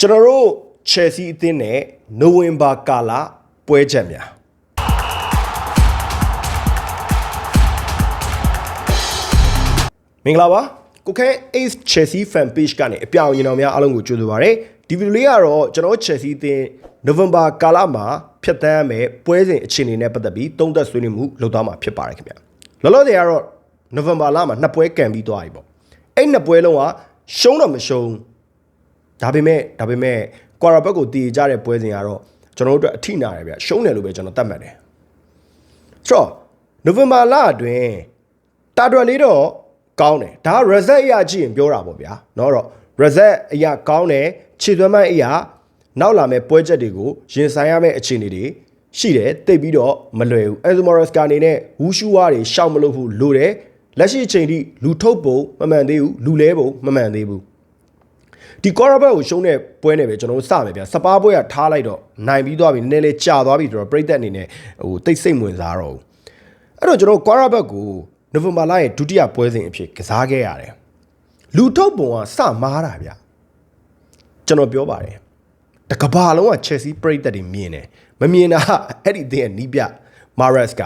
ကျွန်တော်တို့ Chelsea အသင်းနဲ့နိုဝင်ဘာကာလပွဲချက်များမင်္ဂလာပါကိုခဲ Ace Chelsea fan page ကနေအပြောင်ရင်တော်များအားလုံးကိုကြိုဆိုပါရစေဒီဗီဒီယိုလေးကတော့ကျွန်တော် Chelsea အသင်းနိုဝင်ဘာကာလမှာဖျက်ဆီးရမယ်ပွဲစဉ်အခြေအနေနဲ့ပတ်သက်ပြီးသုံးသပ်ဆွေးနွေးမှုလုပ်သွားမှာဖြစ်ပါတယ်ခင်ဗျလောလောဆယ်ကတော့နိုဝင်ဘာလမှာနှစ်ပွဲကန်ပြီးသွားပြီပေါ့အဲ့နှစ်ပွဲလုံးကရှုံးတော့မရှုံး ဒါပေမဲ့ဒါပေမဲ့ကွာရာဘက်ကိုတည်ကြတဲ့ပွဲစဉ်ကတော့ကျွန်တော်တို့အတွက်အထိနာတယ်ဗျရှုံးတယ်လို့ပဲကျွန်တော်သတ်မှတ်တယ်ဆိုတော့နိုဝင်ဘာလအတွင်းတာတွယ်လေးတော့ကောင်းတယ်ဒါ result အရာကြည့်ရင်ပြောတာပေါ့ဗျာเนาะတော့ result အရာကောင်းတယ်ခြေသွမ်းမိုက်အရာနောက်လာမဲ့ပွဲချက်တွေကိုရင်ဆိုင်ရမယ့်အခြေအနေတွေရှိတယ်တိတ်ပြီးတော့မလွယ်ဘူးအဲဇမိုရက်စကာအနေနဲ့ဝူရှူဝါတွေရှောက်မလို့ဘူးလိုတယ်လက်ရှိအချိန်ထိလူထုတ်ပုံမမှန်သေးဘူးလူလဲပုံမမှန်သေးဘူး ဒီကော်ရဘတ်ကိုရှုံးတဲ့ပွဲနဲ့ပဲကျွန်တော်တို့စမယ်ဗျာစပါးပွဲကထားလိုက်တော့နိုင်ပြီးသွားပြီနည်းနည်းလေးကြာသွားပြီဆိုတော့ပြိသက်အနေနဲ့ဟိုတိတ်စိတ်ဝင်စားတော့ဘူးအဲ့တော့ကျွန်တော်ကော်ရဘတ်ကိုနိုဝင်ဘာလရဲ့ဒုတိယပွဲစဉ်အဖြစ်ကစားခဲ့ရတယ်လူထုတ်ပုံကစမားတာဗျာကျွန်တော်ပြောပါတယ်တကဘာလုံးက Chelsea ပြိသက်တွေမြင်တယ်မမြင်တာအဲ့ဒီအသင်းရဲ့နီးပြ Mares က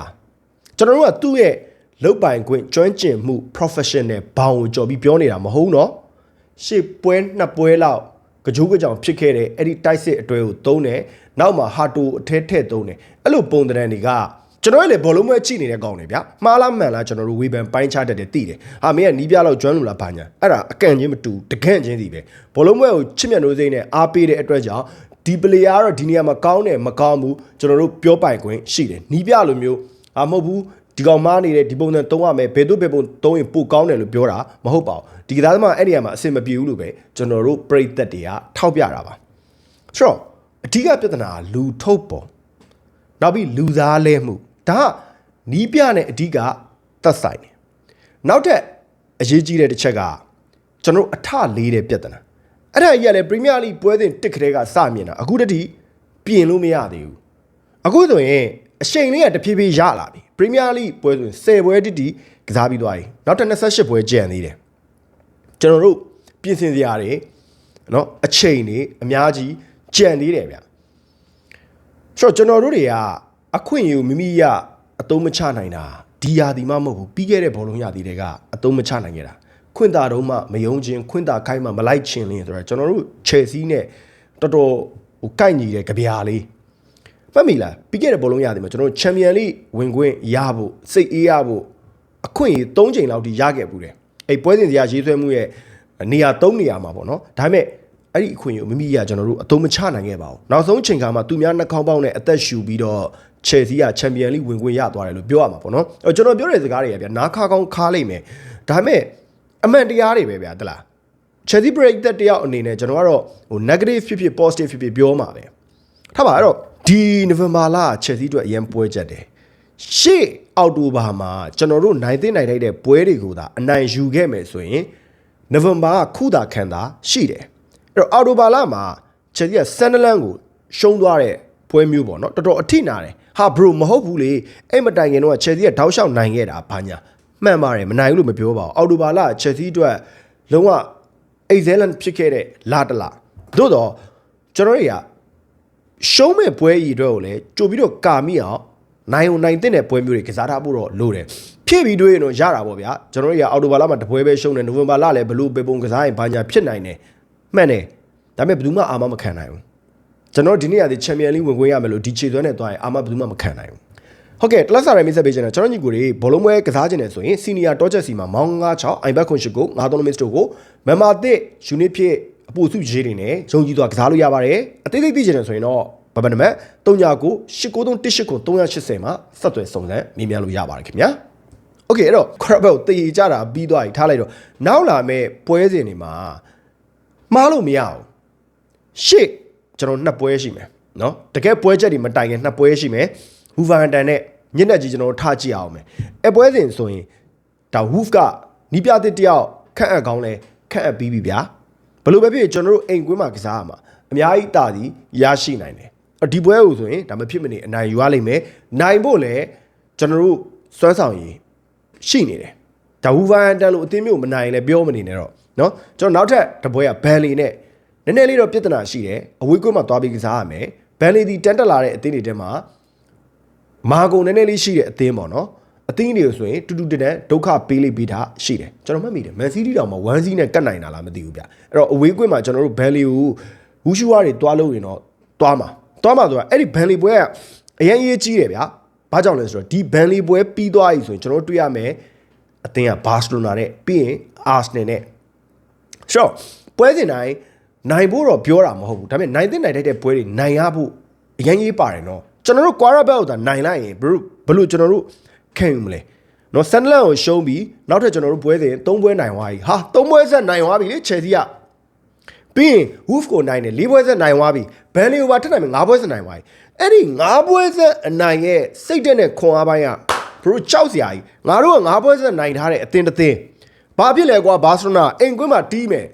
ကျွန်တော်တို့ကသူ့ရဲ့လုတ်ပိုင်ခွင့်ကျွမ်းကျင်မှု professional ဘောင်ကိုကြော်ပြီးပြောနေတာမဟုတ်နော် ရှေ့ပွဲနှစ်ပွဲလောက်ကြိုးကြောင်ဖြစ်ခဲ့တဲ့အဲ့ဒီတိုက်စစ်အတွဲကိုသုံးတယ်နောက်မှာဟာတိုအထဲထည့်သုံးတယ်အဲ့လိုပုံသဏ္ဍာန်တွေကကျွန်တော်လည်းဘောလုံးပွဲကြည့်နေတဲ့ကောင်တွေဗျာမှားလားမှန်လားကျွန်တော်တို့ဝေဖန်ပိုင်းခြားတတ်တယ်သိတယ်ဟာမင်းကနီးပြလောက်ကျွမ်းလို့လားဘာညာအဲ့ဒါအကန့်ချင်းမတူတကန့်ချင်းစီပဲဘောလုံးပွဲကိုချစ်မြတ်နိုးစိမ့်နဲ့အားပေးတဲ့အတွက်ကြောင့်ဒီပလေယာကတော့ဒီနေရာမှာကောင်းတယ်မကောင်းဘူးကျွန်တော်တို့ပြောပိုင်ခွင့်ရှိတယ်နီးပြလိုမျိုးအာမဟုတ်ဘူး ဒီကောင်မားနေတဲ့ဒီပုံစံသုံးရမယ်ဘယ်သူဘယ်ပုံသုံးရင်ပိုကောင်းတယ်လို့ပြောတာမဟုတ်ပါဘူးဒီကစားသမားအဲ့ဒီနေရာမှာအဆင်မပြေဘူးလို့ပဲကျွန်တော်တို့ပြိသက်တွေကထောက်ပြတာပါဆိုတော့အဓိကပြဿနာကလူထုတ်ပုံနောက်ပြီးလူသားလဲမှုဒါကနီးပြနဲ့အဓိကသက်ဆိုင်တယ်နောက်ထပ်အရေးကြီးတဲ့တစ်ချက်ကကျွန်တော်တို့အထလေးတဲ့ပြဿနာအဲ့ဒါကြီးကလည်းပရီးမီးယားလိပွဲစဉ်တစ်ခရဲကစမြင်တာအခုတည်းပြင်လို့မရသေးဘူးအခုဆိုရင်အရှိန်လေးကတဖြည်းဖြည်းရလာပြီ ပရီးမီးယားလိပွဲဆိုရင်10ပွဲတိတိကစားပြီးသွားပြီနောက်ထပ်28ပွဲကျန်သေးတယ်ကျွန်တော်တို့ပြင်ဆင်စရာတွေเนาะအချိန်တွေအများကြီးကြံသေးတယ်ဗျဆိုတော့ကျွန်တော်တို့တွေကအခွင့်အရေးကိုမိမိရအသုံးမချနိုင်တာဒီယာဒီမှမဟုတ်ဘူးပြီးခဲ့တဲ့ဘောလုံးရာသီတွေကအသုံးမချနိုင်ခဲ့တာခွင့်တာတော့မှမယုံခြင်းခွင့်တာခိုင်းမှမလိုက်ချင်လင်းဆိုတော့ကျွန်တော်တို့ Chelsea နဲ့တော်တော်ဟိုကိုက်ညီတဲ့ကြပြားလေး မှတ်မိလားပြီးခဲ့တဲ့ဘောလုံးရတယ်မှာကျွန်တော်တို့ချန်ပီယံလိဝင်ခွင့်ရဖို့စိတ်အေးရဖို့အခွင့်အရေး၃ချိန်လောက်ထိရခဲ့ပူတယ်အဲ့ပွဲစဉ်စရာရေးဆွဲမှုရဲ့နေရာ၃နေရာမှာပေါ့နော်ဒါပေမဲ့အဲ့ဒီအခွင့်အရေးကိုမိမိရကျွန်တော်တို့အသုံးမချနိုင်ခဲ့ပါဘူးနောက်ဆုံးချိန်ခါမှာသူများနှာခေါင်းပေါက်နဲ့အသက်ရှူပြီးတော့ချယ်ဆီကချန်ပီယံလိဝင်ခွင့်ရသွားတယ်လို့ပြောရမှာပေါ့နော်အဲ့ကျွန်တော်ပြောတဲ့စကားတွေကဗျာနားခါကောင်းခါလိုက်မယ်ဒါပေမဲ့အမှန်တရားတွေပဲဗျာတလား Chelsea break တက်တယောက်အနေနဲ့ကျွန်တော်ကတော့ဟို negative ဖြစ်ဖြစ် positive ဖြစ်ဖြစ်ပြောမှာပဲထားပါအဲ့တော့ ဒီနိုဝင်ဘာလ Chelsea အတွက်အရင်ပွဲချက်တယ်ရှေ့အောက်တိုဘာမှာကျွန်တော်တို့နိုင်သိနိုင်ထိုက်တဲ့ပွဲတွေကိုသာအနိုင်ယူခဲ့မယ်ဆိုရင်နိုဝင်ဘာကခုသာခံတာရှိတယ်အဲ့တော့အောက်တိုဘာလမှာ Chelsea ကဆန်ဒလန်ကိုရှုံးသွားတဲ့ပွဲမျိုးပေါ့နော်တော်တော်အထိနာတယ်ဟာ bro မဟုတ်ဘူးလေအဲ့မတိုင်ခင်တော့ Chelsea ကတောက်လျှောက်နိုင်ခဲ့တာဘာညာမှန်ပါတယ်မနိုင်ဘူးလို့မပြောပါဘူးအောက်တိုဘာလ Chelsea အတွက်လုံးဝအိတ်ဇဲလန်ဖြစ်ခဲ့တဲ့လာတလာသို့တော့ကျွန်တော်တွေက ရှုံးမဲ့ပွဲကြီးအတွက်ကိုလည်းကြိုပြီးတော့ကာမိအောင်နိုင်ုံနိုင်တဲ့ပွဲမျိုးတွေကစားထားဖို့တော့လိုတယ်ဖြည့်ပြီးတွေးရင်တော့ရတာပေါ့ဗျာကျွန်တော်တွေကအော်တိုဘာလမှာတပွဲပဲရှုံးတယ်နိုဝင်ဘာလလည်းဘလို့ပေပုံကစားရင်ဘာညာဖြစ်နိုင်တယ်မှန်တယ်ဒါပေမဲ့ဘယ်သူမှအာမမခံနိုင်ဘူးကျွန်တော်ဒီနေ့ရသည်ချန်ပီယံလိဝင်ခွင့်ရမယ်လို့ဒီခြေသွမ်းနဲ့သွားရင်အာမဘယ်သူမှမခံနိုင်ဘူးဟုတ်ကဲ့တလက်စာရိုင်းမိတ်ဆက်ပေးချင်တယ်ကျွန်တော်ညီကိုတွေဘောလုံးပွဲကစားခြင်းတယ်ဆိုရင်စီနီယာတော့ချက်စီမှာမောင်း96အိုင်ဘက်ခွန်ရှိကို93မစ်တို့ကိုမမ်မာတစ်ယူနစ်ဖြစ် အပူစုရေးတွေနဲ့ဂျုံကြီးသွားကစားလို့ရပါတယ်အသေးသေးသိချင်တယ်ဆိုရင်တော့ဘဘနမတ်39 8938 380မှာဆက်သွယ်စုံစမ်းမြင်မြန်လို့ရပါတယ်ခင်ဗျာโอเคအဲ့တော့ခရဘတ်ကိုတည်ကြတာပြီးသွားပြီထားလိုက်တော့နောက်လာမဲ့ပွဲစဉ်တွေမှာမှားလို့မရအောင်ရှေ့ကျွန်တော်နှစ်ပွဲရှိမယ်เนาะတကယ်ပွဲချက်တွေမတိုင်ခင်နှစ်ပွဲရှိမယ်ဟူဗန်တန်နဲ့ညက်နဲ့ကြီးကျွန်တော်ထားကြည့်အောင်မယ်အပွဲစဉ်ဆိုရင်ဒါဝူဖ်ကနီးပြတဲ့တယောက်ခန့်အပ်ကောင်းလဲခန့်အပ်ပြီးပြီဗျာ ဘယ်လိုပဲဖြစ်ဖြစ်ကျွန်တော်တို့အိမ်ကွင်းမှာကစားရမှာအများကြီးတာသည်ရရှိနိုင်တယ်အဒီပွဲကိုဆိုရင်ဒါမဖြစ်မနေအနိုင်ယူရလိမ့်မယ်နိုင်ဖို့လည်းကျွန်တော်တို့စွမ်းဆောင်ရည်ရှိနေတယ်ဒါဝူဗန်တန်လို့အသင်းမျိုးမနိုင်ရင်လည်းပြောမနေနဲ့တော့เนาะကျွန်တော်နောက်ထပ်တပွဲကဘန်လီနဲ့ နည်းနည်းလေးတော့ပြဿနာရှိတယ်အဝေးကွင်းမှာသွားပြီးကစားရမယ်ဘန်လီဒီတန်တက်လာတဲ့အသင်းတွေထဲမှာမာကုန်နည်းနည်းလေးရှိတဲ့အသင်းပေါ့နော် အသင်းတွေကိုဆိုရင်တူတူတက်တက်ဒုက္ခပေးလိပေးတာရှိတယ်ကျွန်တော်မှတ်မိတယ်မန်စီးတီတောင်မှ1စီးနဲ့ကတ်နိုင်တာလားမသိဘူးဗျအဲ့တော့အဝေးကွင်းမှာကျွန်တော်တို့ဘန်လီကိုဝူရှူဝါတွေတွားလို့ရင်တော့တွားမှာတွားမှာဆိုတာအဲ့ဒီဘန်လီပွဲကအရင်ရေးကြီးတယ်ဗျဘာကြောင့်လဲဆိုတော့ဒီဘန်လီပွဲပြီးသွားပြီဆိုရင်ကျွန်တော်တို့တွေ့ရမယ်အသင်းကဘာစီလိုနာနဲ့ပြီးရင်အာဆနယ်နဲ့ဆိုတော့ပွဲစဉ်တိုင်းနိုင်ဖို့တော့ပြောတာမဟုတ်ဘူးဒါပေမဲ့နိုင်တဲ့နိုင်တဲ့ပွဲတွေနိုင်ရဖို့အရင်ရေးပါတယ်နော်ကျွန်တော်တို့ quarter back ကိုသာနိုင်လိုက်ရင်ဘယ်လိုဘယ်လိုကျွန်တော်တို့ ခံယူမလဲနော်ဆန်ဒလန်ကိုရှုံးပြီးနောက်ထပ်ကျွန်တော်တို့ပွဲစဉ်၃ပွဲနိုင်သွားပြီဟာ၃ပွဲဆက်နိုင်သွားပြီလေချယ်ဆီကပြီးရင် Wolf ကိုနိုင်တယ်၄ပွဲဆက်နိုင်သွားပြီဘန်လီကိုပါထပ်နိုင်မယ်၅ပွဲဆက်နိုင်သွားပြီအဲ့ဒီ၅ပွဲဆက်အနိုင်ရဲ့စိတ်တက်နဲ့ခွန်အားပိုင်းကဘရိုကြောက်စရာကြီးငါတို့က၅ပွဲဆက်နိုင်ထားတဲ့အသင်းတစ်သင်းဘာဖြစ်လဲကွာဘာစလိုနာအိမ်ကွင်းမှာတီးမယ်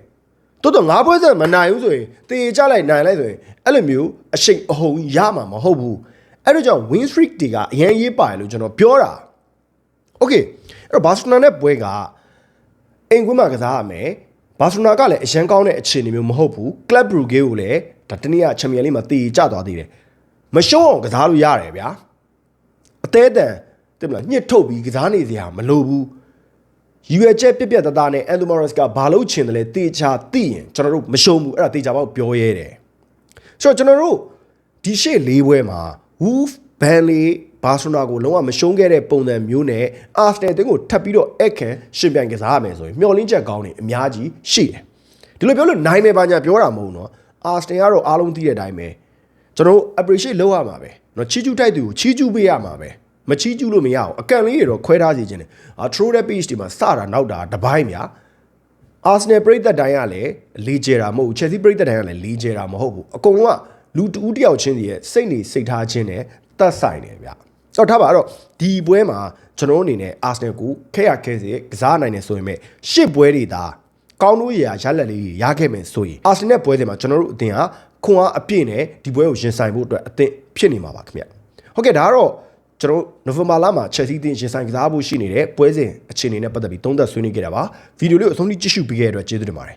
တိုးတော့ငါးပွဲဆက်မနိုင်ဘူးဆိုရင်တေချလိုက်နိုင်လိုက်ဆိုရင်အဲ့လိုမျိုးအရှိန်အဟုန်ရမှာမဟုတ်ဘူးအဲ့တော့ကြောင့် win streak တွေကအရင်ရေးပါတယ်လို့ကျွန်တော်ပြောတာ okay အဲ့တော့ဘာစီလိုနာနဲ့ပွဲကအိမ်ကွင်းမှာကစားရမယ်ဘာစီလိုနာကလည်းအရန်ကောင်းတဲ့အခြေအနေမျိုးမဟုတ်ဘူး club brugge ကိုလည်းဒါတနည်းချန်ပီယံလိမှာတေချသွားသေးတယ်မရှုံးအောင်ကစားလို့ရတယ်ဗျာအသေးအတန်တင်မလားညှစ်ထုတ်ပြီးကစားနေစရာမလိုဘူးယူရချက်ပြက်ပြက်တသားနဲ့အန်တိုမာရက်စ်ကဘာလို့ချင်တယ်လဲတေချာသိရင်ကျွန်တော်တို့မရှုံးဘူးအဲ့ဒါတေချာပေါ့ပြောရဲတယ်ဆိုတော့ကျွန်တော်တို့ဒီရှေ့လေးပွဲမှာ Wolf Burnley ဘာဆလိုနာကိုလုံးဝမရှုံးခဲ့တဲ့ပုံစံမျိုးနဲ့အာဆနယ်အသင်းကိုထပ်ပြီးတော့အက်ခံရှင်ပြန်ကစားရမယ်ဆိုရင်မျှော်လင့်ချက်ကောင်းတယ်အများကြီးရှိတယ်ဒီလိုပြောလို့နိုင်မယ်ပါညာပြောတာမဟုတ်နော်အာဆနယ်ကတော့အားလုံးသိတဲ့အတိုင်းပဲကျွန်တော် appreciate လုပ်ရမှာပဲနော်ချီးကျူးတိုက်သူကိုချီးကျူးပေးရမှာပဲမချီးကျူးလို့မရအောင်အကန့်လေးတွေတော့ခွဲထားစီခြင်းတယ်အာ throw the page ဒီမှာစတာနောက်တာတပိုင်းများအာဆနယ်ပြည်သက်တိုင်းကလည်းလေးကျတာမဟုတ်ဘူးချက်စီပြည်သက်တိုင်းကလည်းလေးကျတာမဟုတ်ဘူးအကုန်လုံးကလူတူးတယောက်ချင်းစီရဲ့စိတ်နေစိတ်ထားချင်းနဲ့တတ်ဆိုင်တယ်ဗျ တော့ထားပါတော့ဒီပွဲမှာကျွန်တော်တို့အနေနဲ့အာဆနယ်ကိုခဲရခဲစေကစားနိုင်တယ်ဆိုရင်မဲ့ရှစ်ပွဲတွေသာကောင်းလို့ရရလက်လေးရခဲ့မယ်ဆိုရင်အာဆနယ်ပွဲတွေမှာကျွန်တော်တို့အသင်းဟာခွန်အားအပြည့်နဲ့ဒီပွဲကိုရင်ဆိုင်ဖို့အတွက်အသင့်ဖြစ်နေမှာပါခင်ဗျဟုတ်ကဲ့ဒါကတော့ကျွန်တော်နိုဝင်ဘာလမှာချက်စီတင်ရှင်ဆိုင်ကစားဖို့ရှိနေတဲ့ပွဲစဉ်အခြေအနေနဲ့ပတ်သက်ပြီးသုံးသပ်ဆွေးနွေးခဲ့တာပါဗီဒီယိုလေးကိုအဆုံးထိကြည့်ရှုပေးခဲ့တဲ့အတွက်ကျေးဇူးတင်ပါတယ်